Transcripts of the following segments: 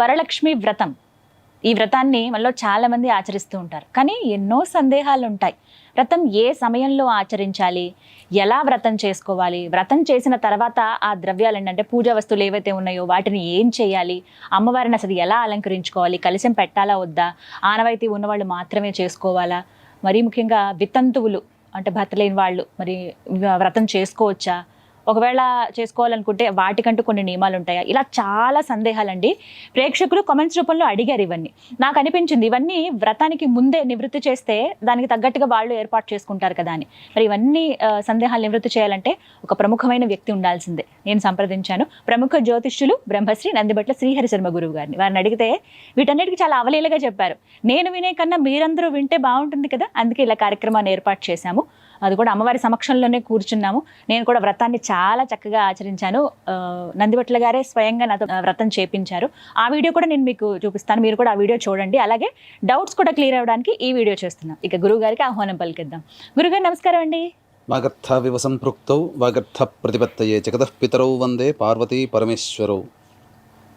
వరలక్ష్మి వ్రతం. ఈ వ్రతాన్ని మనలో చాలామంది ఆచరిస్తూ ఉంటారు. కానీ ఎన్నో సందేహాలు ఉంటాయి వ్రతం ఏ సమయంలో ఆచరించాలి? ఎలా వ్రతం చేసుకోవాలి? వ్రతం చేసిన తర్వాత ఆ ద్రవ్యాలు ఏంటంటే పూజా వస్తువులు ఏవైతే ఉన్నాయో వాటిని ఏం చేయాలి? అమ్మవారిని అసలు ఎలా అలంకరించుకోవాలి? కలిసం పెట్టాలా వద్దా? ఆనవాయితీ ఉన్నవాళ్ళు మాత్రమే చేసుకోవాలా? మరీ ముఖ్యంగా వితంతువులు అంటే భర్త లేని వాళ్ళు మరి వ్రతం చేసుకోవచ్చా? ఒకవేళ చేసుకోవాలనుకుంటే వాటికంటూ కొన్ని నియమాలు ఉంటాయా ఇలా చాలా సందేహాలండి. ప్రేక్షకులు కామెంట్స్ రూపంలో అడిగారు ఇవన్నీ. నాకు అనిపించింది ఇవన్నీ వ్రతానికి ముందే నివృత్తి చేస్తే దానికి తగ్గట్టుగా వాళ్ళు ఏర్పాటు చేసుకుంటారు కదా అని. మరి ఇవన్నీ సందేహాలు నివృత్తి చేయాలంటే ఒక ప్రముఖమైన వ్యక్తి ఉండాల్సిందే. నేను సంప్రదించాను. ప్రముఖ జ్యోతిష్యులు బ్రహ్మశ్రీ నందిబట్ల శ్రీహరి శర్మ గురువు గారిని. వారిని అడిగితే వీటన్నిటికీ చాలా అవలీలగా చెప్పారు. నేను వినే కన్నా మీరందరూ వింటే బాగుంటుంది కదా? అందుకే ఇలా కార్యక్రమాన్ని ఏర్పాటు చేశాము. అది కూడా అమ్మవారి సమక్షంలోనే కూర్చున్నాము. నేను కూడా వ్రతాన్ని చాలా చక్కగా ఆచరించాను. ఆ, నందిబట్ల గారే స్వయంగా నాతో వ్రతం చేపించారు. ఆ వీడియో కూడా నేను మీకు చూపిస్తాను. మీరు కూడా ఆ వీడియో చూడండి. అలాగే డౌట్స్ కూడా క్లియర్ అవ్వడానికి ఈ వీడియో చేస్తున్నాం. ఇక గురువు గారికి ఆహ్వానం పలికిద్దాం. గురుగారు నమస్కారం అండి. వాగర్థ వివ సంపృక్తౌ వాగర్థ ప్రతిపత్తయే జగతః పితరౌ వందే పార్వతీ పరమేశ్వరౌ.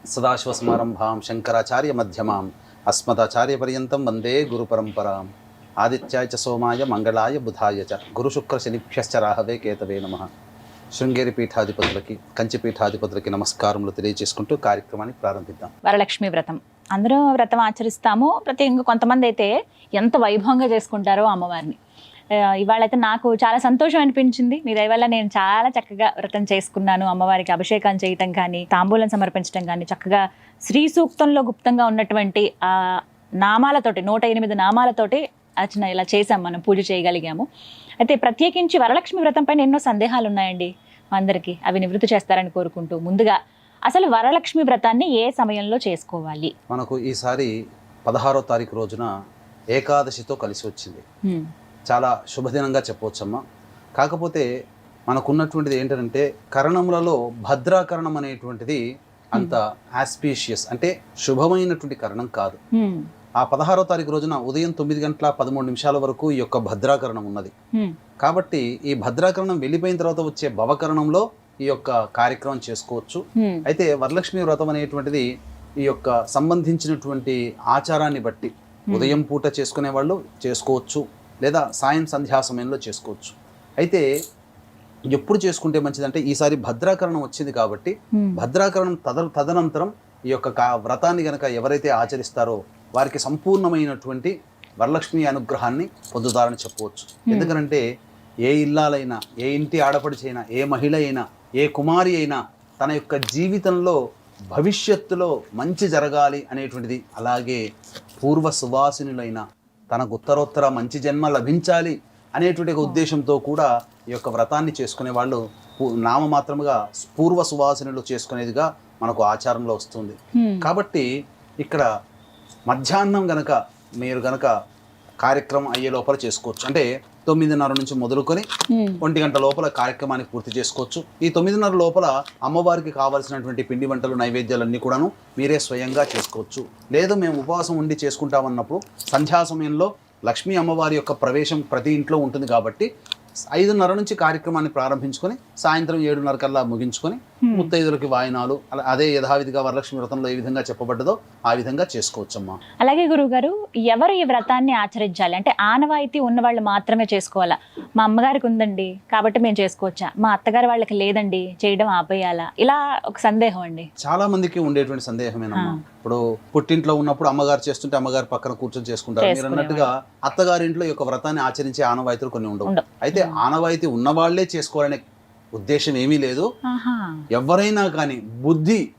సదాశివసమారంభాం శంకరాచార్య మధ్యమాం అస్మదాచార్యపర్యంతం వందే గురు పరంపరాం ఆదిత్యాయ చ సోమాయ మంగళాయ బుధాయ చ గురు శుక్ర శనిభ్యశ్చ రాహవే కేతవే నమ శృంగేరి పీఠాధిపతులకి కంచి పీఠాధిపతులకి నమస్కారములు తెలియజేసుకుంటూ కార్యక్రమాన్ని ప్రారంభిద్దాం. వరలక్ష్మి వ్రతం. అందరూ వ్రతం ఆచరిస్తాము. ప్రతి ఇంకా కొంతమంది అయితే ఎంత వైభవంగా చేసుకుంటారో అమ్మవారిని. ఇవాళైతే నాకు చాలా సంతోషం అనిపించింది. మీ దయ వల్ల నేను చాలా చక్కగా వ్రతం చేసుకున్నాను. అమ్మవారికి అభిషేకం చేయటం కానీ తాంబూలం సమర్పించడం కానీ చక్కగా శ్రీ సూక్తంలో గుప్తంగా ఉన్నటువంటి ఆ నామాలతోటి నూట ఎనిమిది నామాలతోటి అర్చన ఇలా చేసాం మనం పూజ చేయగలిగాము. అయితే ప్రత్యేకించి వరలక్ష్మి వ్రతం పైన ఎన్నో సందేహాలు ఉన్నాయండి అందరికీ. అవి నివృత్తి చేస్తారని కోరుకుంటూ ముందుగా అసలు వరలక్ష్మి వ్రతాన్ని ఏ సమయంలో చేసుకోవాలి? మనకు ఈసారి పదహారో తారీఖు రోజున ఏకాదశితో కలిసి వచ్చింది. చాలా శుభదినంగా చెప్పవచ్చమ్మా. కాకపోతే మనకున్నటువంటిది ఏంటంటే కరణములలో భద్రాకరణం అనేటువంటిది అంత ఆస్పీషియస్ అంటే శుభమైనటువంటి కరణం కాదు. ఆ పదహారో తారీఖు రోజున ఉదయం తొమ్మిది గంటల పదమూడు నిమిషాల వరకు ఈ యొక్క భద్రాకరణం ఉన్నది. కాబట్టి ఈ భద్రాకరణం వెళ్ళిపోయిన తర్వాత వచ్చే భవకరణంలో ఈ యొక్క కార్యక్రమం చేసుకోవచ్చు. అయితే వరలక్ష్మి వ్రతం అనేటువంటిది ఈ యొక్క సంబంధించినటువంటి ఆచారాన్ని బట్టి ఉదయం పూట చేసుకునే వాళ్ళు చేసుకోవచ్చు లేదా సాయం సంధ్యా సమయంలో చేసుకోవచ్చు అయితే ఎప్పుడు చేసుకుంటే మంచిదంటే ఈసారి భద్రాకరణం వచ్చింది కాబట్టి. భద్రాకరణం తద తదనంతరం ఈ యొక్క వ్రతాన్ని గనక ఎవరైతే ఆచరిస్తారో వారికి సంపూర్ణమైనటువంటి వరలక్ష్మి అనుగ్రహాన్ని పొందుతారని చెప్పవచ్చు. ఎందుకంటే ఏ ఇల్లాలైనా ఏ ఇంటి ఆడపడిచైనా ఏ మహిళ అయినా ఏ కుమారి అయినా తన యొక్క జీవితంలో భవిష్యత్తులో మంచి జరగాలి అనేటువంటిది అలాగే పూర్వ సువాసినులైన తనకు ఉత్తరోత్తర మంచి జన్మ లభించాలి అనేటువంటి ఒక ఉద్దేశంతో కూడా ఈ యొక్క వ్రతాన్ని చేసుకునే వాళ్ళు నామమాత్రముగా పూర్వ సువాసినులు చేసుకునేదిగా మనకు ఆచారంలో వస్తుంది. హ్మ్. కాబట్టి ఇక్కడ మధ్యాహ్నం గనక మీరు గనక కార్యక్రమం అయ్యే లోపల చేసుకోవచ్చు. అంటే తొమ్మిదిన్నర నుంచి మొదలుకొని. ఒంటి గంట లోపల కార్యక్రమాన్ని పూర్తి చేసుకోవచ్చు. ఈ తొమ్మిదిన్నర లోపల అమ్మవారికి కావాల్సినటువంటి పిండి వంటలు నైవేద్యాలన్నీ కూడాను మీరే స్వయంగా చేసుకోవచ్చు. లేదు మేము ఉపవాసం ఉండి చేసుకుంటామన్నప్పుడు సంధ్యా సమయంలో లక్ష్మీ అమ్మవారి యొక్క ప్రవేశం ప్రతి ఇంట్లో ఉంటుంది కాబట్టి ఐదున్నర నుంచి కార్యక్రమాన్ని ప్రారంభించుకొని సాయంత్రం ఏడున్నర కల్లా ముగించుకొని ముత్తైదులకి వాయినాలు అదే యథావిధిగా వరలక్ష్మి వ్రతంలో ఏ విధంగా చెప్పబడ్డదో ఆ విధంగా చేసుకోవచ్చమ్మా. అలాగే గురువు గారు ఎవరు ఈ వ్రతాన్ని ఆచరించాలి? అంటే ఆనవాయితీ ఉన్న వాళ్ళు మాత్రమే చేసుకోవాలా? మా అమ్మగారికి ఉందండి కాబట్టి మేము చేసుకోవచ్చా? మా అత్తగారి వాళ్ళకి లేదండి చేయడం ఆపేయాలా? ఇలా ఒక సందేహం అండి. చాలా మందికి ఉండేటువంటి సందేహమేనమ్మా. ఇప్పుడు పుట్టింట్లో ఉన్నప్పుడు అమ్మగారు చేస్తుంటే అమ్మగారు పక్కన కూర్చొని చేసుకుంటారు. మీరు. అన్నట్టుగా అత్తగారింట్లో యొక్క వ్రతాన్ని ఆచరించే ఆనవాయితీలు కొన్ని ఉండవు. ఉండవు. అయితే ఆనవాయితీ ఉన్నవాళ్ళే చేసుకోవాలనే ఉద్దేశం ఏమీ లేదు. ఎవరైనా కానీ బుద్ధి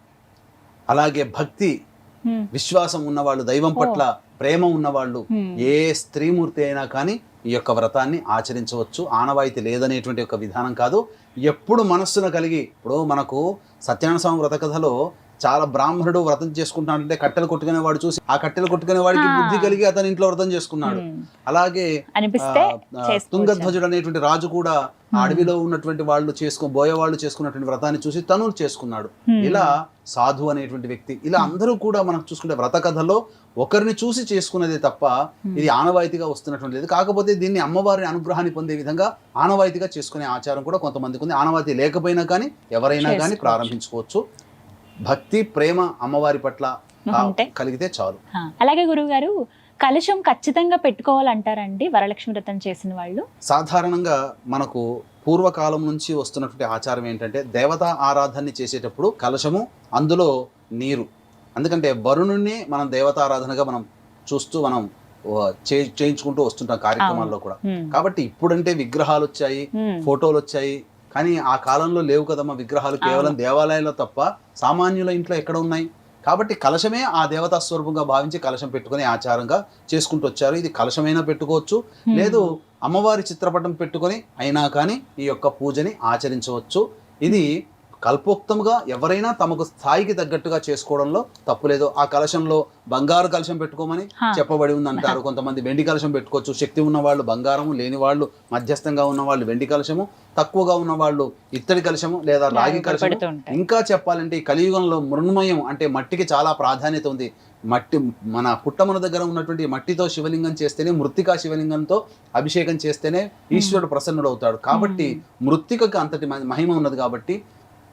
అలాగే భక్తి. విశ్వాసం ఉన్నవాళ్ళు దైవం పట్ల ప్రేమ ఉన్నవాళ్ళు. ఏ స్త్రీమూర్తి అయినా కానీ ఈ యొక్క వ్రతాన్ని ఆచరించవచ్చు. ఆనవాయితీ లేదనేటువంటి ఒక విధానం కాదు. ఎప్పుడు మనస్సున కలిగి ఇప్పుడు మనకు సత్యనారాయణ స్వామి వ్రత కథలో చాలా బ్రాహ్మణుడు వ్రతం చేసుకుంటాడంటే కట్టెలు కొట్టుకునే వాడు చూసి ఆ కట్టెలు కొట్టుకునే వాడికి. బుద్ధి కలిగి అతని ఇంట్లో వ్రతం చేసుకున్నాడు. అలాగే. తుంగధ్వజుడు అనేటువంటి రాజు కూడా అడవిలో ఉన్నటువంటి వాళ్ళు చేసుకు బోయ వాళ్ళు చేసుకున్నటువంటి వ్రతాన్ని చూసి తను చేసుకున్నాడు. ఇలా సాధు అనేటువంటి వ్యక్తి ఇలా అందరూ కూడా మనం చూసుకుంటే వ్రత కథలో ఒకరిని చూసి చేసుకున్నదే తప్ప ఇది ఆనవాయితీగా వస్తున్నటువంటి లేదు కాకపోతే దీన్ని అమ్మవారి అనుగ్రహాన్ని పొందే విధంగా ఆనవాయితీగా చేసుకునే ఆచారం కూడా కొంతమందికి ఉంది ఆనవాయితీ లేకపోయినా కానీ ఎవరైనా కానీ. ప్రారంభించుకోవచ్చు భక్తి ప్రేమ అమ్మవారి పట్ల కలిగితే చాలు. అలాగే గురువు గారు కలుషం ఖచ్చితంగా పెట్టుకోవాలంటారండి వరలక్ష్మి వ్రతం చేసిన వాళ్ళు? సాధారణంగా మనకు పూర్వకాలం నుంచి వస్తున్నటువంటి ఆచారం ఏంటంటే దేవతా ఆరాధనని చేసేటప్పుడు కలశము అందులో నీరు. ఎందుకంటే వరుణుణ్ణి మనం దేవతారాధనగా మనం చూస్తూ మనం చేయించుకుంటూ వస్తుంటాం కార్యక్రమాల్లో కూడా. కాబట్టి ఇప్పుడంటే విగ్రహాలు వచ్చాయి ఫోటోలు వచ్చాయి కానీ ఆ కాలంలో లేవు కదమ్మా విగ్రహాలు కేవలం దేవాలయాల్లో తప్ప సామాన్యుల ఇంట్లో ఎక్కడ ఉన్నాయి? కాబట్టి కలశమే ఆ దేవతా స్వరూపంగా భావించి కలశం పెట్టుకునే ఆచారంగా చేసుకుంటూ వచ్చారు. ఇది కలశమైనా పెట్టుకోవచ్చు. లేదు అమ్మవారి చిత్రపటం పెట్టుకొని అయినా కానీ ఈ యొక్క పూజని ఆచరించవచ్చు. ఇది కల్పోక్తముగా ఎవరైనా తమకు స్థాయికి తగ్గట్టుగా చేసుకోవడంలో తప్పులేదు ఆ కలశంలో బంగారు కలశం పెట్టుకోమని. చెప్పబడి ఉంది అంటారు కొంతమంది వెండి కలశం పెట్టుకోవచ్చు. శక్తి ఉన్న వాళ్ళు బంగారము లేని వాళ్ళు మధ్యస్థంగా ఉన్న వాళ్ళు వెండి కలశము తక్కువగా ఉన్న వాళ్ళు ఇత్తడి కలశము లేదా రాగి కలశము. ఇంకా చెప్పాలంటే ఈ కలియుగంలో మృణ్మయం అంటే మట్టికి చాలా ప్రాధాన్యత ఉంది. మట్టి మన పుట్టమున దగ్గర ఉన్నటువంటి మట్టితో శివలింగం చేస్తేనే మృత్తికా శివలింగంతో అభిషేకం చేస్తేనే ఈశ్వరుడు ప్రసన్నుడు అవుతాడు కాబట్టి మృత్తికకు అంతటి మహిమ ఉన్నది కాబట్టి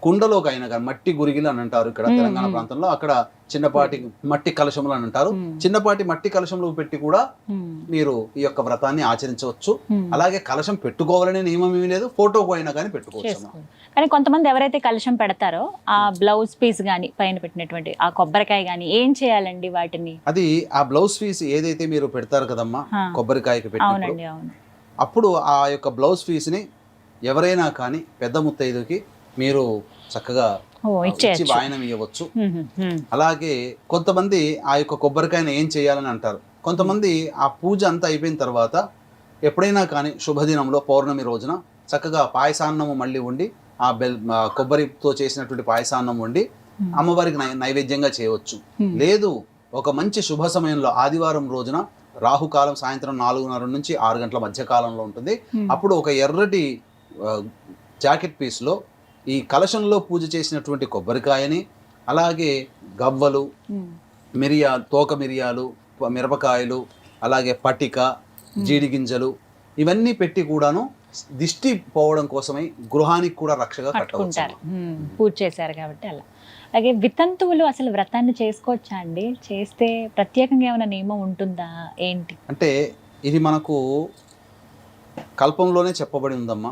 కుండలోకి అయినా కానీ మట్టి గురిగిలు అని అంటారు ఇక్కడ. తెలంగాణ ప్రాంతంలో. అక్కడ చిన్నపాటి మట్టి కలశములు అని అంటారు. చిన్నపాటి మట్టి కలశంలో పెట్టి కూడా మీరు ఈ యొక్క వ్రతాన్ని ఆచరించవచ్చు. అలాగే కలశం పెట్టుకోవాలనే నియమం ఏమీ లేదు. ఫోటోకు అయినా కానీ పెట్టుకోవచ్చు కానీ కొంతమంది ఎవరైతే కలుషం పెడతారో ఆ బ్లౌజ్ పీస్ గాని పైన పెట్టినటువంటి ఆ కొబ్బరికాయ గాని ఏం చేయాలండి వాటిని? అది ఆ బ్లౌజ్ పీస్ ఏదైతే మీరు పెడతారు కదమ్మా కొబ్బరికాయకి పెట్టినప్పుడు అప్పుడు ఆ యొక్క బ్లౌజ్ పీస్ని ఎవరైనా కానీ పెద్ద ముత్తైదుకి మీరు చక్కగా ఇచ్చి వాయనం ఇవ్వచ్చు. అలాగే కొంతమంది ఆ యొక్క కొబ్బరికాయని ఏం చేయాలని అంటారు కొంతమంది ఆ పూజ అంతా అయిపోయిన తర్వాత ఎప్పుడైనా కానీ శుభదినంలో పౌర్ణమి రోజున చక్కగా పాయసాన్నము మళ్ళీ ఉండి ఆ బెల్ కొబ్బరితో చేసినటువంటి పాయసాన్నం ఉమ్. అమ్మవారికి నై- నైవేద్యంగా చేయవచ్చు. లేదు ఒక మంచి శుభ సమయంలో ఆదివారం రోజున రాహుకాలం సాయంత్రం నాలుగున్నర నుంచి ఆరు గంటల మధ్య కాలంలో ఉంటుంది. అప్పుడు ఒక ఎర్రటి జాకెట్ పీస్లో ఈ కలశంలో పూజ చేసినటువంటి కొబ్బరికాయని అలాగే గవ్వలు ఉమ్. మిరియా తోక మిరియాలు మిరపకాయలు అలాగే పటిక జీడి గింజలు ఇవన్నీ పెట్టి కూడాను దిష్టి పోవడం కోసమై గృహానికి కూడా రక్షగా కట్టుకుంటారు. పూజ చేశారు కాబట్టి అలా. అలాగే వితంతువులు అసలు వ్రతాన్ని చేసుకోవచ్చా అండి? చేస్తే ప్రత్యేకంగా ఏమైనా నియమం ఉంటుందా? ఏంటి? అంటే ఇది మనకు కల్పంలోనే చెప్పబడి ఉందమ్మా.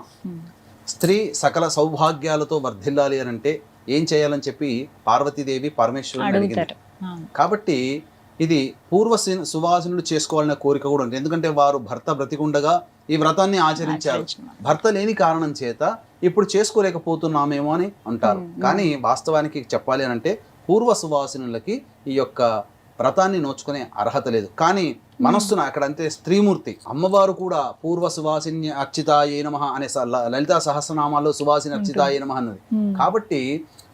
స్త్రీ సకల సౌభాగ్యాలతో వర్ధిల్లాలి అని అంటే ఏం చేయాలని చెప్పి పార్వతీదేవి పరమేశ్వరుని అడిగింది. కాబట్టి ఇది పూర్వ సువాసనులు చేసుకోవాలనే కోరిక కూడా ఉంది ఎందుకంటే వారు భర్త బ్రతికుండగా ఈ వ్రతాన్ని ఆచరించారు. భర్త లేని కారణం చేత ఇప్పుడు చేసుకోలేకపోతున్నామేమో అని అంటారు. కానీ వాస్తవానికి చెప్పాలి అని అంటే పూర్వ సువాసినులకి ఈ యొక్క వ్రతాన్ని నోచుకునే అర్హత లేదు కానీ మనస్సున అక్కడ అంటే స్త్రీమూర్తి అమ్మవారు కూడా పూర్వ సువాసిని అర్చితాయే నమ అనే లలితా సహస్రనామాల్లో సువాసిని అర్చితాయే నమ అన్నది. కాబట్టి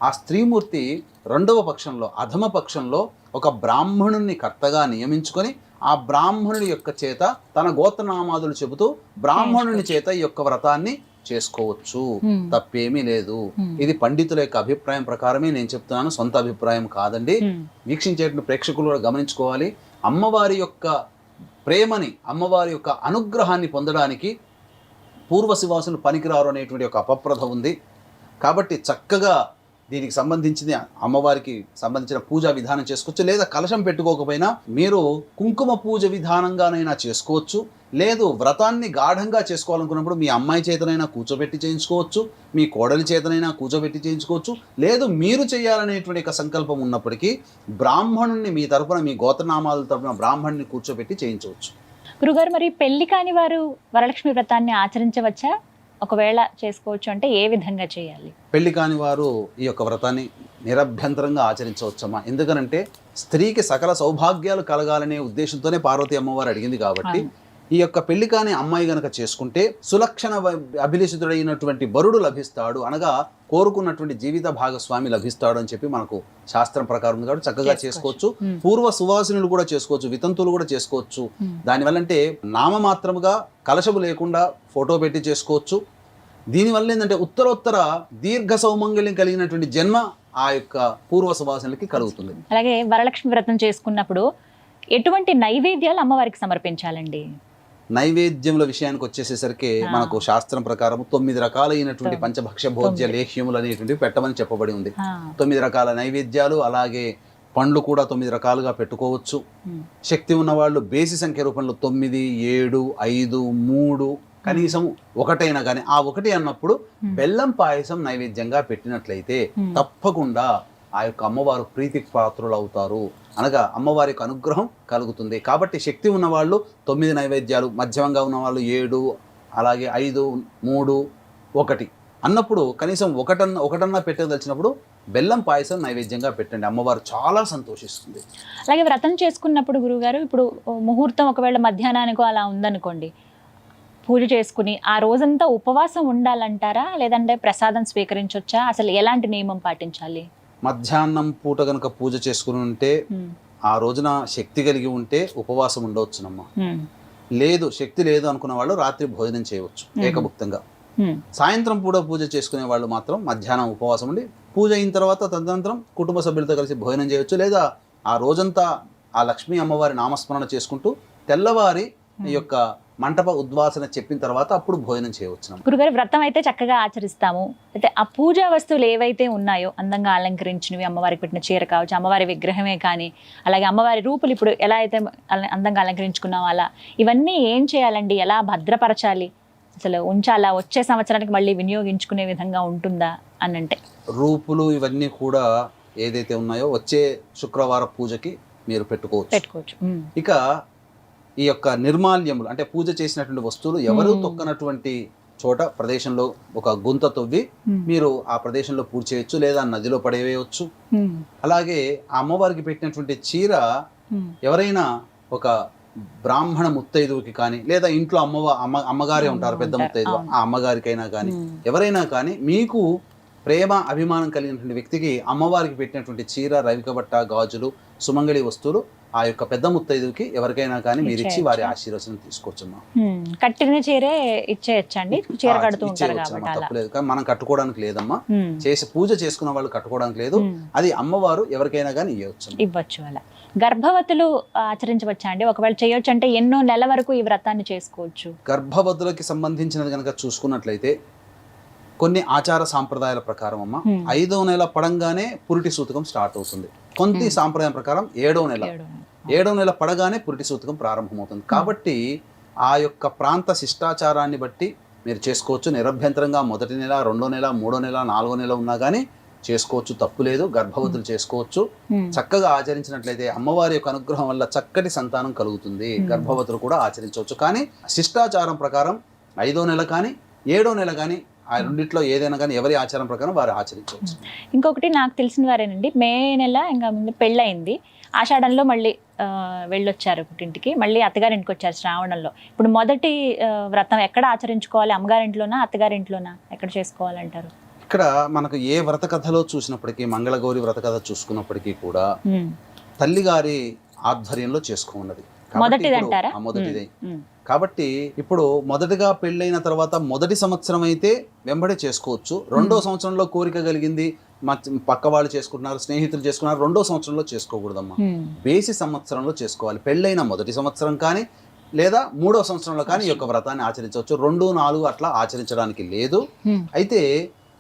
ఆ స్త్రీమూర్తి రెండవ పక్షంలో అధమ పక్షంలో ఒక బ్రాహ్మణుణ్ణి కర్తగా నియమించుకొని ఆ బ్రాహ్మణుడి యొక్క చేత తన గోత్రనామాదులు చెబుతూ బ్రాహ్మణుని చేత ఈ యొక్క వ్రతాన్ని చేసుకోవచ్చు. తప్పేమీ లేదు. ఇది పండితుల యొక్క అభిప్రాయం ప్రకారమే నేను చెప్తున్నాను సొంత అభిప్రాయం కాదండి. వీక్షించేటువంటి ప్రేక్షకులు కూడా గమనించుకోవాలి అమ్మవారి యొక్క ప్రేమని అమ్మవారి యొక్క అనుగ్రహాన్ని పొందడానికి పూర్వ శివాసులు పనికిరారు అనేటువంటి ఒక అపప్రథ ఉంది. కాబట్టి చక్కగా దీనికి సంబంధించిన అమ్మవారికి సంబంధించిన పూజా విధానం చేసుకోవచ్చు. లేదా కలశం పెట్టుకోకపోయినా మీరు కుంకుమ పూజ విధానంగానైనా చేసుకోవచ్చు. లేదు వ్రతాన్ని గాఢంగా చేసుకోవాలనుకున్నప్పుడు మీ అమ్మాయి చేతనైనా కూర్చోబెట్టి చేయించుకోవచ్చు. మీ కోడలి చేతనైనా కూర్చోబెట్టి చేయించుకోవచ్చు. లేదు మీరు చేయాలనేటువంటి ఒక సంకల్పం ఉన్నప్పటికీ బ్రాహ్మణుణ్ణి మీ తరపున మీ గోత్రనామాల తరపున బ్రాహ్మణుని కూర్చోబెట్టి చేయించవచ్చు. గురుగారు మరి పెళ్ళి కాని వారు వరలక్ష్మి వ్రతాన్ని ఆచరించవచ్చా? ఒకవేళ చేసుకోవచ్చు అంటే ఏ విధంగా చేయాలి పెళ్ళి కాని వారు ఈ యొక్క వ్రతాన్ని నిరభ్యంతరంగా ఆచరించవచ్చమ్మా ఎందుకనంటే స్త్రీకి సకల సౌభాగ్యాలు కలగాలనే ఉద్దేశంతోనే పార్వతి అమ్మవారు అడిగింది కాబట్టి. ఈ యొక్క పెళ్ళి కాని అమ్మాయి గనక చేసుకుంటే సులక్షణ అభిలషితుడైనటువంటి వరుడు లభిస్తాడు. అనగా కోరుకున్నటువంటి జీవిత భాగస్వామి లభిస్తాడు అని చెప్పి మనకు శాస్త్రం ప్రకారం ఉంది కాబట్టి చక్కగా చేసుకోవచ్చు. పూర్వ సువాసినులు కూడా చేసుకోవచ్చు వితంతులు కూడా చేసుకోవచ్చు. దానివల్ల అంటే నామమాత్రముగా కలశము లేకుండా ఫోటో పెట్టి చేసుకోవచ్చు. దీనివల్ల ఏంటంటే ఉత్తరోత్తర దీర్ఘ సౌమంగళ్యం కలిగినటువంటి జన్మ ఆ యొక్క పూర్వ సువాసనలకి కలుగుతుంది. అలాగే వరలక్ష్మి వ్రతం చేసుకున్నప్పుడు ఎటువంటి నైవేద్యాలు అమ్మవారికి సమర్పించాలండి? నైవేద్యముల విషయానికి వచ్చేసేసరికి. మనకు శాస్త్రం ప్రకారం తొమ్మిది రకాలైనటువంటి. పంచభక్ష భోజ్య. లేహ్యములు అనేటువంటివి పెట్టమని చెప్పబడి ఉంది తొమ్మిది రకాల నైవేద్యాలు అలాగే పండ్లు కూడా తొమ్మిది రకాలుగా పెట్టుకోవచ్చు. శక్తి ఉన్నవాళ్ళు బేసి సంఖ్య రూపంలో తొమ్మిది ఏడు ఐదు మూడు కనీసం ఒకటైనా కానీ ఆ ఒకటి అన్నప్పుడు. బెల్లం పాయసం నైవేద్యంగా పెట్టినట్లయితే. తప్పకుండా ఆ యొక్క అమ్మవారు ప్రీతికి పాత్రులు అవుతారు అనగా అమ్మవారి యొక్క అనుగ్రహం కలుగుతుంది. కాబట్టి శక్తి ఉన్నవాళ్ళు తొమ్మిది నైవేద్యాలు మధ్యమంగా ఉన్నవాళ్ళు ఏడు అలాగే ఐదు మూడు ఒకటి. అన్నప్పుడు కనీసం ఒకటన్న ఒకటన్నా పెట్టదలిచినప్పుడు బెల్లం పాయసం నైవేద్యంగా పెట్టండి. అమ్మవారు చాలా సంతోషిస్తుంది. అలాగే వ్రతం చేసుకున్నప్పుడు గురుగారు ఇప్పుడు ముహూర్తం ఒకవేళ మధ్యాహ్నానికో అలా ఉందనుకోండి పూజ చేసుకుని ఆ రోజంతా ఉపవాసం ఉండాలంటారా? లేదంటే ప్రసాదం స్వీకరించవచ్చా అసలు ఎలాంటి నియమం పాటించాలి? మధ్యాహ్నం పూట కనుక పూజ చేసుకుని ఉంటే ఆ రోజున శక్తి కలిగి ఉంటే ఉపవాసం ఉండవచ్చునమ్మా. లేదు శక్తి లేదు అనుకున్న వాళ్ళు రాత్రి భోజనం చేయవచ్చు. ఏకభుక్తంగా. సాయంత్రం పూట పూజ చేసుకునే వాళ్ళు మాత్రం మధ్యాహ్నం ఉపవాసం ఉండి పూజ అయిన తర్వాత తదనంతరం కుటుంబ సభ్యులతో కలిసి భోజనం చేయవచ్చు. లేదా ఆ రోజంతా ఆ లక్ష్మీ అమ్మవారి నామస్మరణ చేసుకుంటూ తెల్లవారి ఈ యొక్క మంటప ఉద్వాసన చెప్పిన తర్వాత అప్పుడు భోజనం చేయవచ్చు గురుగారు వ్రతం అయితే చక్కగా ఆచరిస్తాము. అయితే ఆ పూజా వస్తువులు ఏవైతే ఉన్నాయో అందంగా అలంకరించినవి అమ్మవారికి పెట్టిన చీర కావచ్చు అమ్మవారి విగ్రహమే కానీ అలాగే అమ్మవారి రూపులు ఇప్పుడు ఎలా అయితే అందంగా అలంకరించుకున్నామో అలా ఇవన్నీ ఏం చేయాలండి? ఎలా భద్రపరచాలి? అసలు ఉంచాలా? వచ్చే సంవత్సరానికి మళ్ళీ వినియోగించుకునే విధంగా ఉంటుందా? అని అంటే. రూపులు ఇవన్నీ కూడా ఏదైతే ఉన్నాయో వచ్చే శుక్రవార పూజకి మీరు పెట్టుకోవచ్చు. పెట్టుకోవచ్చు. ఇక ఈ యొక్క నిర్మాల్యములు అంటే పూజ చేసినటువంటి వస్తువులు ఎవరు. తొక్కనటువంటి చోట ప్రదేశంలో ఒక గుంత తవ్వి మీరు ఆ ప్రదేశంలో పూజ చేయొచ్చు లేదా నదిలో పడవేయవచ్చు ఉమ్, అలాగే ఆ అమ్మవారికి పెట్టినటువంటి చీర ఎవరైనా ఒక బ్రాహ్మణ ముత్తైదువుకి కానీ లేదా ఇంట్లో అమ్మవ అమ్మ అమ్మగారే ఉంటారు పెద్ద ముత్తైదువు. ఆ అమ్మగారికైనా కానీ ఎవరైనా కానీ మీకు ప్రేమ అభిమానం కలిగినటువంటి వ్యక్తికి అమ్మవారికి పెట్టినటువంటి చీర రవిక బట్ట గాజులు సుమంగళి వస్తువులు ఆ యొక్క పెద్ద ముత్తైదువుకి ఎవరికైనా కానీ మీరు ఇచ్చి వారి ఆశీర్వచనం తీసుకోవచ్చమ్మా. కట్టిన చీరే ఇచ్చేయచ్చండి. చీర కడుతూ ఉంటారు తప్పులేదు. కానీ మనం కట్టుకోవడానికి లేదమ్మా. చేసి పూజ చేసుకున్న వాళ్ళు కట్టుకోవడానికి లేదు. అది అమ్మవారు ఎవరికైనా కానీ ఇవ్వచ్చు ఇవ్వచ్చు అలా. గర్భవతులు ఆచరించవచ్చా అండి? ఒకవేళ చేయొచ్చు అంటే ఎన్నో నెల వరకు ఈ వ్రతాన్ని చేసుకోవచ్చు. గర్భవతులకి సంబంధించినది కనుక చూసుకున్నట్లయితే కొన్ని ఆచార సాంప్రదాయాల ప్రకారం అమ్మ. ఐదో నెల పడంగానే పురిటి సూతకం స్టార్ట్ అవుతుంది. కొంత. సాంప్రదాయం ప్రకారం ఏడో నెల. ఏడు నెల. పడగానే పురిటి సూతకం ప్రారంభమవుతుంది. కాబట్టి ఆ యొక్క ప్రాంత శిష్టాచారాన్ని బట్టి మీరు చేసుకోవచ్చు. నిరభ్యంతరంగా మొదటి నెల రెండో నెల మూడో నెల నాలుగో నెల ఉన్నా కానీ చేసుకోవచ్చు. తప్పు లేదు గర్భవతులు చేసుకోవచ్చు. చక్కగా ఆచరించినట్లయితే అమ్మవారి యొక్క అనుగ్రహం వల్ల చక్కటి సంతానం కలుగుతుంది. గర్భవతులు కూడా ఆచరించవచ్చు. కానీ శిష్టాచారం ప్రకారం ఐదో నెల కానీ ఏడో నెల కానీ ఆ రెండిట్లో ఏదైనా కానీ ఎవరి ఆచారం ప్రకారం వారు ఆచరించవచ్చు. ఇంకొకటి నాకు తెలిసిన వారేనండి మే నెల ఇంకా ముందు పెళ్ళయింది. ఆషాఢంలో మళ్ళీ వెళ్ళొచ్చారు పుట్టింటికి. మళ్ళీ అత్తగారింటికి వచ్చారు శ్రావణంలో. ఇప్పుడు మొదటి వ్రతం ఎక్కడ ఆచరించుకోవాలి? అమ్మగారింట్లోనా అత్తగారింట్లోనా ఎక్కడ చేసుకోవాలంటారు? ఇక్కడ మనకు ఏ వ్రత కథలో చూసినప్పటికీ మంగళగౌరి వ్రత కథ చూసుకున్నప్పటికీ కూడా తల్లిగారి ఆధ్వర్యంలో చేసుకున్నది మొదటిది అంటారా? మొదటిది. కాబట్టి ఇప్పుడు మొదటగా పెళ్ళైన తర్వాత మొదటి సంవత్సరం అయితే వెంబడే చేసుకోవచ్చు. రెండో సంవత్సరంలో కోరిక కలిగింది మా పక్క వాళ్ళు చేసుకుంటున్నారు స్నేహితులు చేసుకున్నారు రెండో సంవత్సరంలో చేసుకోకూడదమ్మా. బేసి సంవత్సరంలో చేసుకోవాలి. పెళ్ళైన మొదటి సంవత్సరం కానీ లేదా మూడో సంవత్సరంలో కానీ ఈ యొక్క వ్రతాన్ని ఆచరించవచ్చు. రెండు నాలుగు అట్లా ఆచరించడానికి లేదు. అయితే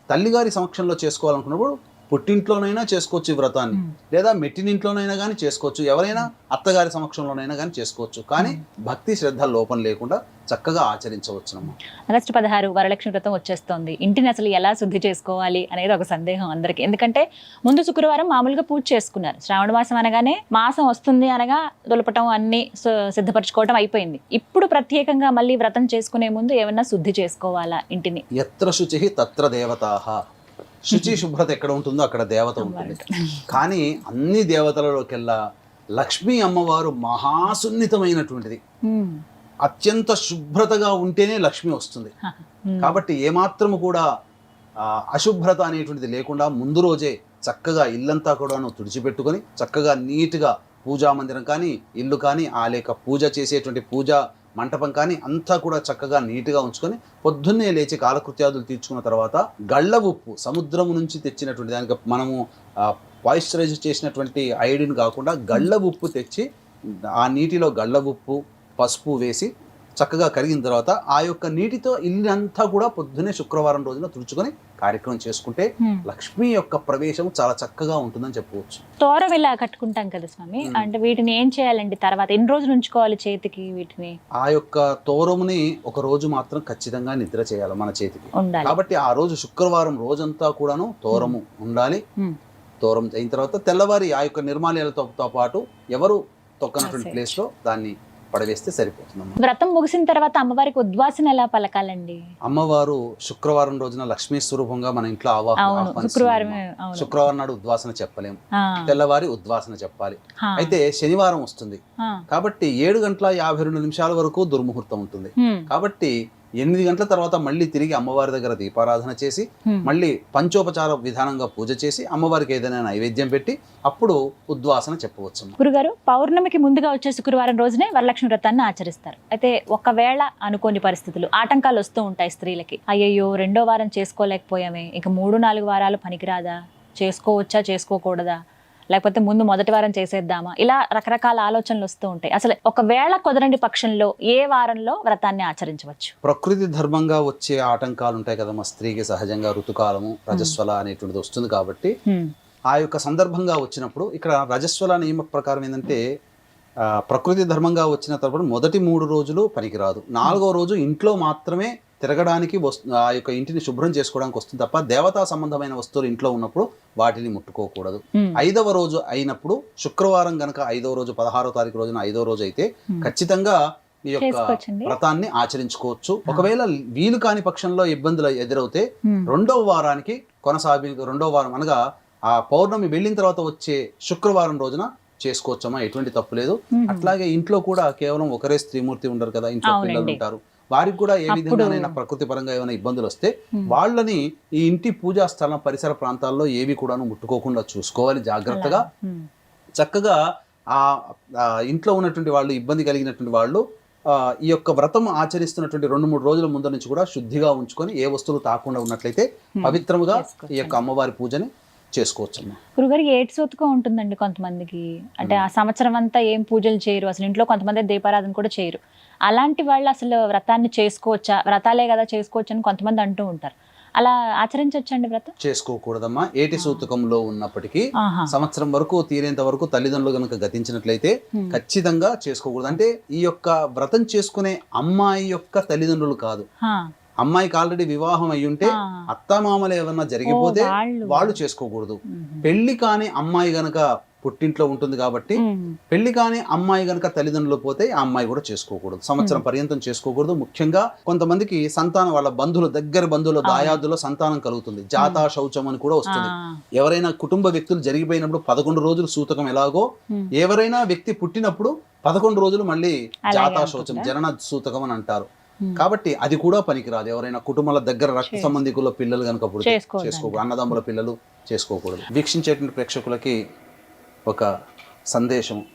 తల్లిగారి సమక్షంలో చేసుకోవాలనుకున్నప్పుడు పుట్టింట్లోనైనా చేసుకోవచ్చు ఈ వ్రతాన్ని. లేదా మెట్టినింట్లోనైనా కానీ చేసుకోవచ్చు. ఎవరైనా అత్తగారి సమక్షంలోనైనా కానీ చేసుకోవచ్చు. కానీ భక్తి శ్రద్ధ లోపం లేకుండా చక్కగా ఆచరించవచ్చునమ్మా. ఆగస్టు పదహారు వరలక్ష్మి వ్రతం వచ్చేస్తోంది. ఇంటిని అసలు ఎలా శుద్ధి చేసుకోవాలి అనేది ఒక సందేహం అందరికీ. ఎందుకంటే ముందు శుక్రవారం మామూలుగా పూజ చేసుకున్నారు. శ్రావణ మాసం అనగానే మాసం వస్తుంది అనగా దులపటం అన్ని సిద్ధపరచుకోవటం అయిపోయింది. ఇప్పుడు ప్రత్యేకంగా మళ్ళీ వ్రతం చేసుకునే ముందు ఏమన్నా శుద్ధి చేసుకోవాలా ఇంటిని? ఎత్ర శుచి తత్ర దేవతాహ శుచి శుభ్రత ఎక్కడ ఉంటుందో అక్కడ దేవత ఉంటుంది. కానీ అన్ని దేవతలలోకెల్లా లక్ష్మీ అమ్మవారు మహాసున్నితమైనటువంటిది. ఉమ్, అత్యంత శుభ్రతగా ఉంటేనే లక్ష్మి వస్తుంది. ఉమ్, కాబట్టి ఏమాత్రము కూడా అశుభ్రత అనేటువంటిది లేకుండా ముందు రోజే చక్కగా ఇల్లంతా కూడాను తుడిచిపెట్టుకొని చక్కగా నీట్గా పూజా మందిరం కానీ ఇల్లు కానీ ఆ లేక పూజ చేసేటువంటి పూజా మంటపం కానీ అంతా కూడా చక్కగా నీట్గా ఉంచుకొని పొద్దున్నే లేచి కాలకృత్యాదులు తీర్చుకున్న తర్వాత గళ్ళ ఉప్పు సముద్రం నుంచి తెచ్చినటువంటి దానికి మనము పాయిశ్చరైజ్ చేసినటువంటి ఐడిన్ కాకుండా గళ్ళ ఉప్పు తెచ్చి ఆ నీటిలో గళ్ళ ఉప్పు పసుపు వేసి చక్కగా కరిగిన తర్వాత ఆ యొక్క నీటితో ఇల్లంతా కూడా పొద్దునే శుక్రవారం రోజున తుడుచుకొని కార్యక్రమం చేసుకుంటే. లక్ష్మి యొక్క ప్రవేశం చాలా చక్కగా ఉంటుందని చెప్పవచ్చు తోరం ఇలా కట్టుకుంటాం కదా స్వామి. అంటే వీటిని ఏం చేయాలండి తర్వాత ఎన్ని రోజులు ఉంచుకోవాలి చేతికి వీటిని ఆ యొక్క తోరముని ఒక రోజు మాత్రం ఖచ్చితంగా నిద్ర చేయాలి మన చేతికి కాబట్టి ఆ రోజు శుక్రవారం రోజంతా కూడాను తోరము ఉండాలి. తోరం అయిన తర్వాత తెల్లవారి ఆ యొక్క నిర్మాల్యాలతో తో పాటు ఎవరు తొక్కనటువంటి కాసేయచ్చు. ప్లేస్లో దాన్ని పడవేస్తే సరిపోతుందమ్మా. వ్రతం ముగిసిన తర్వాత అమ్మవారికి ఉద్వాసన ఎలా పలకాలండి? అమ్మవారు శుక్రవారం రోజున లక్ష్మీ స్వరూపంగా మన ఇంట్లో ఆవా- అవును ఆహ్వానిస్తున్నాం శుక్రవారమే అమ్మా. అవును. శుక్రవారం నాడు ఉద్వాసన చెప్పలేము తెల్లవారి ఉద్వాసన చెప్పాలి. అయితే శనివారం వస్తుంది. కాబట్టి ఏడు గంటల యాభై రెండు నిమిషాల వరకు దుర్ముహూర్తం ఉంటుంది. కాబట్టి ఎనిమిది గంటల తర్వాత మళ్ళీ తిరిగి అమ్మవారి దగ్గర దీపారాధన చేసి. మళ్ళీ పంచోపచార విధానంగా పూజ చేసి అమ్మవారికి ఏదైనా నైవేద్యం పెట్టి అప్పుడు ఉద్వాసన చెప్పవచ్చు గురుగారు పౌర్ణమికి ముందుగా వచ్చే శుక్రవారం రోజునే వరలక్ష్మి వ్రతాన్ని ఆచరిస్తారు. అయితే ఒకవేళ అనుకోని పరిస్థితులు ఆటంకాలు వస్తూ ఉంటాయి స్త్రీలకి. అయ్యయ్యో రెండో వారం చేసుకోలేకపోయామే. ఇక మూడు నాలుగు వారాలు పనికిరాదా? చేసుకోవచ్చా? చేసుకోకూడదా? లేకపోతే ముందు మొదటి వారం చేసేద్దామా? ఇలా రకరకాల ఆలోచనలు వస్తూ ఉంటాయి. అసలు ఒకవేళ కుదరని పక్షంలో ఏ వారంలో వ్రతాన్ని ఆచరించవచ్చు? ప్రకృతి ధర్మంగా వచ్చే ఆటంకాలు ఉంటాయి కదమ్మా స్త్రీకి సహజంగా ఋతుకాలము రజస్వల అనేటువంటిది వస్తుంది కాబట్టి హ్మ్, ఆ యొక్క సందర్భంగా వచ్చినప్పుడు ఇక్కడ రజస్వల నియమ ప్రకారం ఏంటంటే ప్రకృతి ధర్మంగా వచ్చిన తర్వాత మొదటి మూడు రోజులు పనికిరాదు. నాలుగో రోజు ఇంట్లో మాత్రమే తిరగడానికి వస్తు ఆ యొక్క ఇంటిని శుభ్రం చేసుకోవడానికి వస్తుంది తప్ప దేవతా సంబంధమైన వస్తువులు ఇంట్లో ఉన్నప్పుడు వాటిని ముట్టుకోకూడదు. ఐదవ రోజు అయినప్పుడు శుక్రవారం గనక ఐదవ రోజు పదహారో తారీఖు రోజున ఐదవ రోజు అయితే. ఖచ్చితంగా ఈ యొక్క వ్రతాన్ని ఆచరించుకోవచ్చు. ఒకవేళ వీలు కాని పక్షంలో ఇబ్బందులు ఎదురవుతే రెండవ వారానికి కొనసాగి రెండవ వారం అనగా ఆ పౌర్ణమి వెళ్ళిన తర్వాత వచ్చే శుక్రవారం రోజున చేసుకోవచ్చమ్మా ఎటువంటి తప్పు లేదు. అట్లాగే ఇంట్లో కూడా కేవలం ఒకరే స్త్రీమూర్తి ఉండరు కదా ఇంట్లో. పిల్లలు ఉంటారు. వారికి కూడా ఏ విధంగానైనా ప్రకృతి పరంగా ఏమైనా ఇబ్బందులు వస్తే. వాళ్ళని ఈ ఇంటి పూజా స్థలం పరిసర ప్రాంతాల్లో ఏవి కూడాను ముట్టుకోకుండా చూసుకోవాలి జాగ్రత్తగా చక్కగా ఆ ఇంట్లో ఉన్నటువంటి వాళ్ళు ఇబ్బంది కలిగినటువంటి వాళ్ళు ఆ, ఈ యొక్క వ్రతం ఆచరిస్తున్నటువంటి రెండు మూడు రోజుల ముందు నుంచి కూడా శుద్ధిగా ఉంచుకొని ఏ వస్తువులు తాకుండా ఉన్నట్లయితే. పవిత్రముగా. ఈ యొక్క అమ్మవారి పూజని చేసుకోవచ్చమ్మా. గురుగారు ఏటి సూతకం ఉంటుందండి కొంతమందికి. అంటే ఆ సంవత్సరం అంతా ఏం పూజలు చేయరు. అసలు ఇంట్లో కొంతమంది దీపారాధన కూడా చేయరు. అలాంటి వాళ్ళు అసలు వ్రతాన్ని చేసుకోవచ్చా? వ్రతాలే కదా చేసుకోవచ్చు అని కొంతమంది అంటూ ఉంటారు. అలా ఆచరించవచ్చండి వ్రతం? చేసుకోకూడదమ్మా. ఏటి సూతకంలో ఉన్నప్పటికీ. సంవత్సరం వరకు తీరేంత వరకు తల్లిదండ్రులు కనుక గతించినట్లయితే. ఖచ్చితంగా చేసుకోకూడదు. అంటే ఈ యొక్క వ్రతం చేసుకునే అమ్మాయి యొక్క తల్లిదండ్రులు కాదు. అమ్మాయికి ఆల్రెడీ వివాహం అయి ఉంటే ఆ. అత్తామామలు ఏమన్నా జరిగిపోతే వాళ్ళు. చేసుకోకూడదు. పెళ్ళి కాని అమ్మాయి గనక పుట్టింట్లో ఉంటుంది కాబట్టి. పెళ్ళి కాని అమ్మాయి గనక తల్లిదండ్రులు పోతే ఆ అమ్మాయి కూడా చేసుకోకూడదు సంవత్సరం పర్యంతం చేసుకోకూడదు ముఖ్యంగా కొంతమందికి సంతానం వాళ్ళ బంధువులు దగ్గర బంధువుల దాయాదులో సంతానం కలుగుతుంది జాతా శౌచం అని కూడా. వస్తుంది ఎవరైనా కుటుంబ వ్యక్తులు జరిగిపోయినప్పుడు పదకొండు రోజులు సూతకం ఎలాగో. ఎవరైనా వ్యక్తి పుట్టినప్పుడు పదకొండు రోజులు మళ్ళీ జాతా? శౌచం జనన సూతకం అని అంటారు. కాబట్టి అది కూడా పనికిరాదు. ఎవరైనా కుటుంబాల దగ్గర రక్త సంబంధికుల పిల్లలు కనుక. చేసుకోకూడదు. అన్నదమ్ముల పిల్లలు చేసుకోకూడదు. వీక్షించేటువంటి ప్రేక్షకులకి ఒక సందేశం.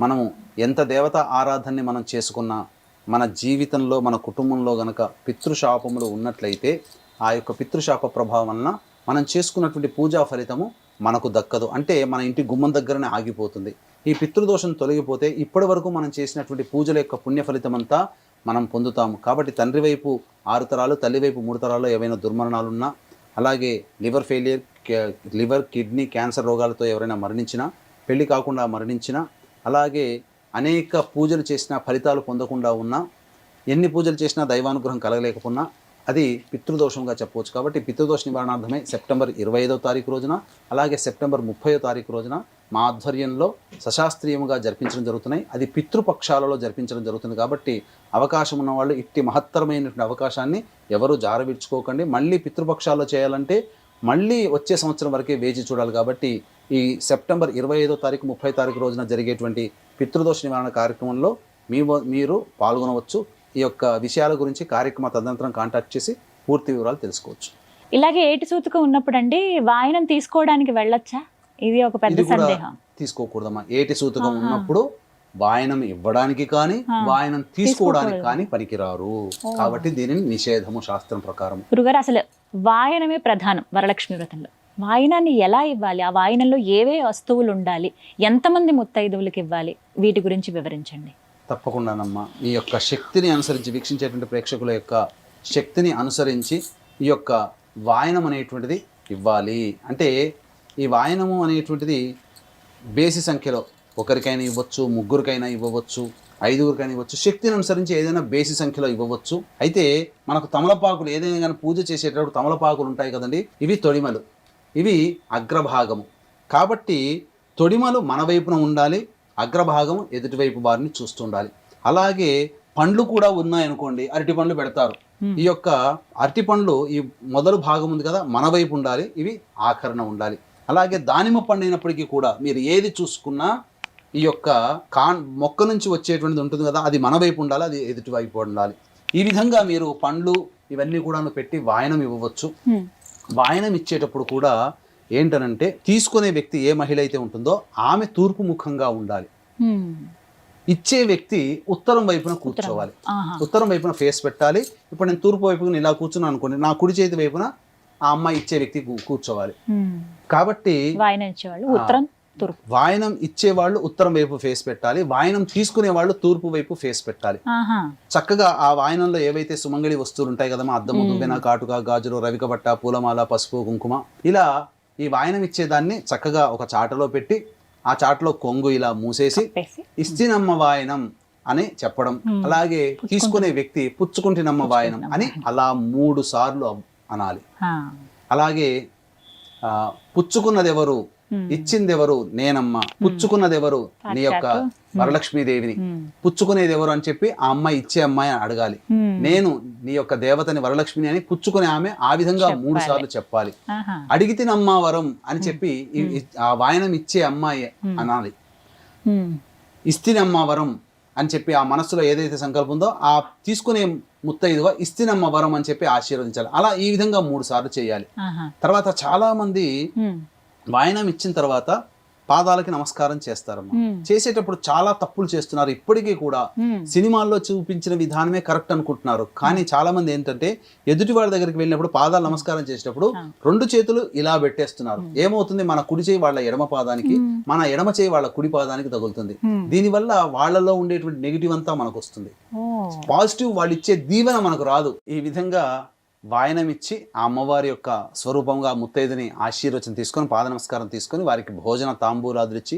మనము ఎంత దేవత ఆరాధనని మనం చేసుకున్నా మన జీవితంలో మన కుటుంబంలో గనక పితృశాపములు ఉన్నట్లయితే ఆ యొక్క పితృశాప ప్రభావం వలన మనం చేసుకున్నటువంటి పూజా ఫలితము మనకు దక్కదు. అంటే మన ఇంటి గుమ్మం దగ్గరనే ఆగిపోతుంది. ఈ పితృదోషం తొలగిపోతే ఇప్పటి వరకు మనం చేసినటువంటి పూజల యొక్క పుణ్య ఫలితం అంతా మనం పొందుతాము. కాబట్టి తండ్రి వైపు ఆరు తరాలు తల్లి వైపు మూడు తరాల్లో ఏవైనా దుర్మరణాలు ఉన్నా అలాగే liver failure liver kidney cancer రోగాలతో ఎవరైనా మరణించినా పెళ్ళి కాకుండా మరణించినా అలాగే అనేక పూజలు చేసినా ఫలితాలు పొందకుండా ఉన్నా ఎన్ని పూజలు చేసినా దైవానుగ్రహం కలగలేకపోయినా అది పితృదోషంగా చెప్పవచ్చు కాబట్టి పితృదోష నివారణార్థమే సెప్టెంబర్ ఇరవై ఐదో తారీఖు రోజున అలాగే సెప్టెంబర్ ముప్పైదో తారీఖు రోజున మా ఆధ్వర్యంలో సశాస్త్రీయముగా జరిపించడం జరుగుతున్నాయి. అది పితృపక్షాలలో జరిపించడం జరుగుతుంది కాబట్టి అవకాశం ఉన్న వాళ్ళు ఇట్టి మహత్తరమైనటువంటి అవకాశాన్ని ఎవరు జారవిడ్చుకోకండి. మళ్ళీ పితృపక్షాల్లో చేయాలంటే మళ్ళీ వచ్చే సంవత్సరం వరకే వేచి చూడాలి కాబట్టి ఈ సెప్టెంబర్ ఇరవై ఐదో తారీఖు ముప్పై తారీఖు రోజున జరిగేటువంటి పితృదోష నివారణ కార్యక్రమంలో మీ మీరు పాల్గొనవచ్చు. ఈ యొక్క విషయాల గురించి కార్యక్రమ తదనంతరం కాంటాక్ట్ చేసి పూర్తి వివరాలు తెలుసుకోవచ్చు. ఇలాగే ఏటి సూతకం ఉన్నప్పుడు అండి వాయనం తీసుకోవడానికి వెళ్ళొచ్చా? ఇది ఒక పెద్ద సందేహం. తీసుకోకూడదమ్మా. ఏటి సూతకం. ఉన్నప్పుడు వాయనం ఇవ్వడానికి కానీ. వాయనం తీసుకోవడానికి. కానీ పనికిరారు. కాబట్టి దీనిని నిషేధము శాస్త్రం ప్రకారం. గురుగారు అసలు వాయనమే ప్రధానం వరలక్ష్మి వ్రతంలో. వాయనాన్ని ఎలా ఇవ్వాలి? ఆ వాయనంలో ఏవే వస్తువులు ఉండాలి? ఎంతమంది ముత్తైదువులకు ఇవ్వాలి? వీటి గురించి వివరించండి. తప్పకుండానమ్మా. ఈ యొక్క శక్తిని అనుసరించి వీక్షించేటువంటి ప్రేక్షకుల యొక్క శక్తిని అనుసరించి ఈ యొక్క వాయనం అనేటువంటిది ఇవ్వాలి. అంటే ఈ వాయనము అనేటువంటిది బేసి సంఖ్యలో ఒకరికైనా ఇవ్వచ్చు ముగ్గురికైనా ఇవ్వవచ్చు ఐదుగురికైనా ఇవ్వచ్చు శక్తిని అనుసరించి ఏదైనా బేసి సంఖ్యలో ఇవ్వవచ్చు. అయితే మనకు తమలపాకులు ఏదైనా కానీ పూజ చేసేటప్పుడు తమలపాకులు ఉంటాయి కదండి ఇవి తొడిమలు. ఇవి అగ్రభాగము. కాబట్టి తొడిమలు మన వైపున ఉండాలి అగ్రభాగం ఎదుటివైపు వారిని చూస్తూ ఉండాలి అలాగే పండ్లు కూడా ఉన్నాయనుకోండి అరటి పండ్లు పెడతారు. ఈ యొక్క అరటి పండ్లు ఈ మొదలు భాగం ఉంది కదా మన వైపు ఉండాలి ఇవి ఆకరణ ఉండాలి. అలాగే దానిమ్మ పండు అయినప్పటికీ కూడా మీరు ఏది చూసుకున్నా ఈ యొక్క కాన్ మొక్క నుంచి వచ్చేటువంటిది ఉంటుంది కదా అది మన వైపు ఉండాలి అది ఎదుటి వైపు ఉండాలి. ఈ విధంగా మీరు పండ్లు ఇవన్నీ కూడా పెట్టి వాయనం ఇవ్వవచ్చు. వాయనం ఇచ్చేటప్పుడు కూడా ఏంటనంటే తీసుకునే వ్యక్తి ఏ మహిళ అయితే ఉంటుందో ఆమె తూర్పు ముఖంగా ఉండాలి. ఇచ్చే వ్యక్తి ఉత్తరం వైపున కూర్చోవాలి. ఉత్తరం వైపున ఫేస్ పెట్టాలి. ఇప్పుడు నేను తూర్పు వైపున ఇలా కూర్చున్నాను అనుకోండి నా కుడి చేతి వైపున ఆ అమ్మాయి ఇచ్చే వ్యక్తి కూర్చోవాలి. కాబట్టి ఉత్తరం వాయనం ఇచ్చేవాళ్ళు ఉత్తరం వైపు ఫేస్ పెట్టాలి. వాయనం తీసుకునే వాళ్ళు తూర్పు వైపు ఫేస్ పెట్టాలి. చక్కగా ఆ వాయనంలో ఏవైతే సుమంగళి వస్తువులు ఉంటాయి కదమ్మా అద్దము దువ్వెన కాటుక గాజులు రవిక బట్ట పూలమాల పసుపు కుంకుమ ఇలా ఈ వాయనం ఇచ్చేదాన్ని చక్కగా ఒక చాటలో పెట్టి ఆ చాటలో కొంగు ఇలా మూసేసి ఇస్తినమ్మ వాయనం అని చెప్పడం. అలాగే తీసుకునే వ్యక్తి పుచ్చుకుంటినమ్మ వాయనం అని అలా మూడు సార్లు అనాలి. అలాగే ఆ, పుచ్చుకున్నదెవరు? హ్మ్. ఇచ్చిందెవరు? నేనమ్మ. పుచ్చుకున్నదెవరు? నీ యొక్క వరలక్ష్మీదేవిని. పుచ్చుకునేది ఎవరు అని చెప్పి ఆ అమ్మాయి ఇచ్చే అమ్మాయి అని అడగాలి. నేను నీ యొక్క దేవతని వరలక్ష్మిని అని పుచ్చుకునే ఆమె ఆ విధంగా మూడు సార్లు చెప్పాలి. అడిగితినమ్మా వరం అని చెప్పి ఆ వాయనం ఇచ్చే అమ్మాయి అనాలి. ఇస్తినమ్మ వరం అని చెప్పి ఆ మనసులో ఏదైతే సంకల్పం ఉందో ఆ తీసుకునే ముత్తైదువ ఇస్తినమ్మ వరం అని చెప్పి ఆశీర్వదించాలి. అలా ఈ విధంగా మూడు సార్లు చేయాలి. తర్వాత చాలా మంది. వాయనం ఇచ్చిన తర్వాత పాదాలకి నమస్కారం చేస్తారమ్మా. చేసేటప్పుడు చాలా తప్పులు చేస్తున్నారు. ఇప్పటికీ కూడా. సినిమాల్లో చూపించిన విధానమే కరెక్ట్ అనుకుంటున్నారు. కానీ చాలా మంది ఏంటంటే ఎదుటి వాళ్ళ దగ్గరికి వెళ్ళినప్పుడు పాదాలు నమస్కారం చేసేటప్పుడు రెండు చేతులు ఇలా పెట్టేస్తున్నారు. ఏమవుతుంది? మన కుడి చేయి వాళ్ళ ఎడమ పాదానికి మన ఎడమ చేయి వాళ్ళ కుడి పాదానికి తగులుతుంది. దీనివల్ల వాళ్ళలో ఉండేటువంటి నెగిటివ్ అంతా మనకు వస్తుంది పాజిటివ్ వాళ్ళు ఇచ్చే దీవెన మనకు రాదు. ఈ విధంగా వాయనం ఇచ్చి ఆ అమ్మవారి యొక్క స్వరూపంగా ముత్తైదుని ఆశీర్వచనం తీసుకొని పాద నమస్కారం తీసుకొని వారికి భోజన తాంబూలాదులు ఇచ్చి.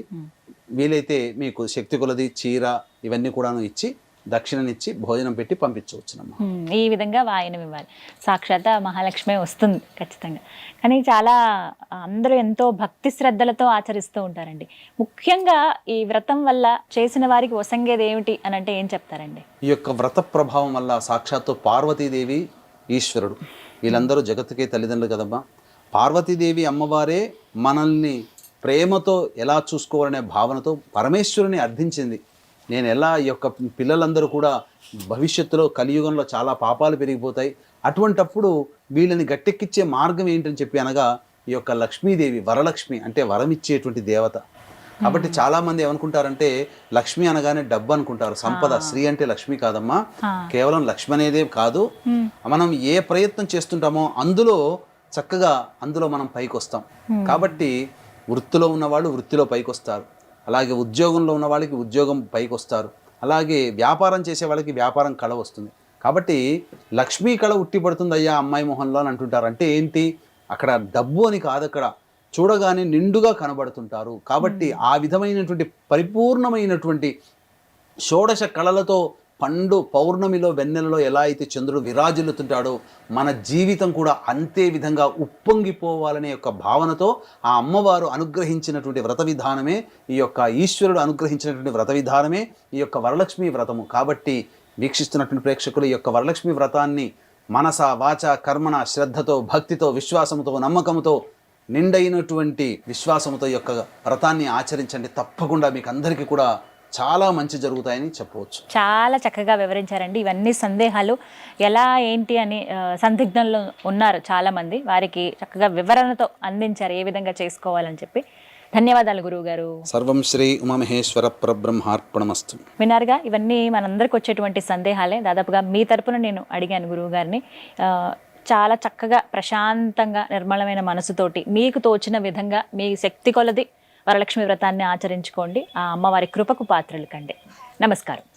వీలైతే మీకు శక్తి కొలది చీర ఇవన్నీ కూడాను ఇచ్చి దక్షిణనిచ్చి భోజనం పెట్టి పంపించవచ్చునమ్మా. ఈ విధంగా వాయనం ఇవ్వాలి. సాక్షాత్ మహాలక్ష్మి వస్తుంది ఖచ్చితంగా. కానీ చాలా అందరూ ఎంతో భక్తి శ్రద్ధలతో ఆచరిస్తూ ఉంటారండి. ముఖ్యంగా ఈ వ్రతం వల్ల చేసిన వారికి వసంగేది ఏమిటి అని అంటే ఏం చెప్తారండి? ఈ యొక్క వ్రత ప్రభావం వల్ల సాక్షాత్తు పార్వతీదేవి ఈశ్వరుడు. వీళ్ళందరూ జగత్తుకే తల్లిదండ్రులు కదమ్మా పార్వతీదేవి అమ్మవారే మనల్ని ప్రేమతో ఎలా చూసుకోవాలనే భావనతో పరమేశ్వరుని అర్థించింది. నేను ఎలా ఈ యొక్క పిల్లలందరూ కూడా భవిష్యత్తులో కలియుగంలో చాలా పాపాలు పెరిగిపోతాయి. అటువంటప్పుడు వీళ్ళని గట్టెక్కిచ్చే మార్గం ఏంటని చెప్పి అనగా ఈ యొక్క లక్ష్మీదేవి వరలక్ష్మి అంటే వరం ఇచ్చేటువంటి దేవత. కాబట్టి చాలా మంది ఏమనుకుంటారంటే లక్ష్మి అనగానే డబ్బు అనుకుంటారు. సంపద శ్రీ అంటే లక్ష్మి కాదమ్మా. కేవలం లక్ష్మి అనేదే కాదు. మనం ఏ ప్రయత్నం చేస్తుంటామో అందులో చక్కగా అందులో మనం పైకి వస్తాం కాబట్టి వృత్తిలో ఉన్నవాళ్ళు వృత్తిలో పైకి వస్తారు అలాగే ఉద్యోగంలో ఉన్న వాళ్ళకి ఉద్యోగం పైకి వస్తారు అలాగే వ్యాపారం చేసే వాళ్ళకి వ్యాపారం కళ వస్తుంది. కాబట్టి లక్ష్మీ కళ ఉట్టిపడుతుంది అయ్యా అమ్మాయి మొహంలో అని అంటుంటారు. అంటే ఏంటి? అక్కడ డబ్బు అని కాదు అక్కడ. చూడగానే నిండుగా కనబడుతుంటారు. కాబట్టి ఆ విధమైనటువంటి పరిపూర్ణమైనటువంటి షోడశ కళలతో పండు పౌర్ణమిలో వెన్నెలలో ఎలా అయితే చంద్రుడు విరాజిల్లుతుంటాడో మన జీవితం కూడా అంతే విధంగా ఉప్పొంగిపోవాలనే యొక్క భావనతో ఆ అమ్మవారు అనుగ్రహించినటువంటి వ్రత విధానమే ఈ యొక్క ఈశ్వరుడు అనుగ్రహించినటువంటి వ్రత విధానమే ఈ యొక్క వరలక్ష్మి వ్రతము. కాబట్టి వీక్షిస్తున్నటువంటి ప్రేక్షకులు ఈ యొక్క వరలక్ష్మి వ్రతాన్ని మనస వాచ కర్మణ శ్రద్ధతో భక్తితో విశ్వాసముతో నమ్మకంతో నిండైనటువంటి విశ్వాసముతో ఈ యొక్క వ్రతాన్ని ఆచరించండి. తప్పకుండా మీకు అందరికీ కూడా చాలా మంచి జరుగుతాయని చెప్పవచ్చు. చాలా చక్కగా వివరించారండి. ఇవన్నీ సందేహాలు. ఎలా ఏంటి అని సందిగ్ధంలో ఉన్నారు చాలామంది. వారికి చక్కగా వివరణతో అందించారు ఏ విధంగా చేసుకోవాలని చెప్పి. ధన్యవాదాలు గురువు గారు సర్వం శ్రీ ఉమామహేశ్వర పరబ్రహ్మార్పణమస్తు. విన్నారుగా ఇవన్నీ మనందరికి వచ్చేటువంటి సందేహాలే. దాదాపుగా మీ తరపున నేను అడిగాను గురువు గారిని చాలా చక్కగా ప్రశాంతంగా నిర్మలమైన మనసుతోటి మీకు తోచిన విధంగా మీ శక్తి కొలది వరలక్ష్మి వ్రతాన్ని ఆచరించుకోండి. ఆ అమ్మవారి కృపకు పాత్రలు కండి. నమస్కారం.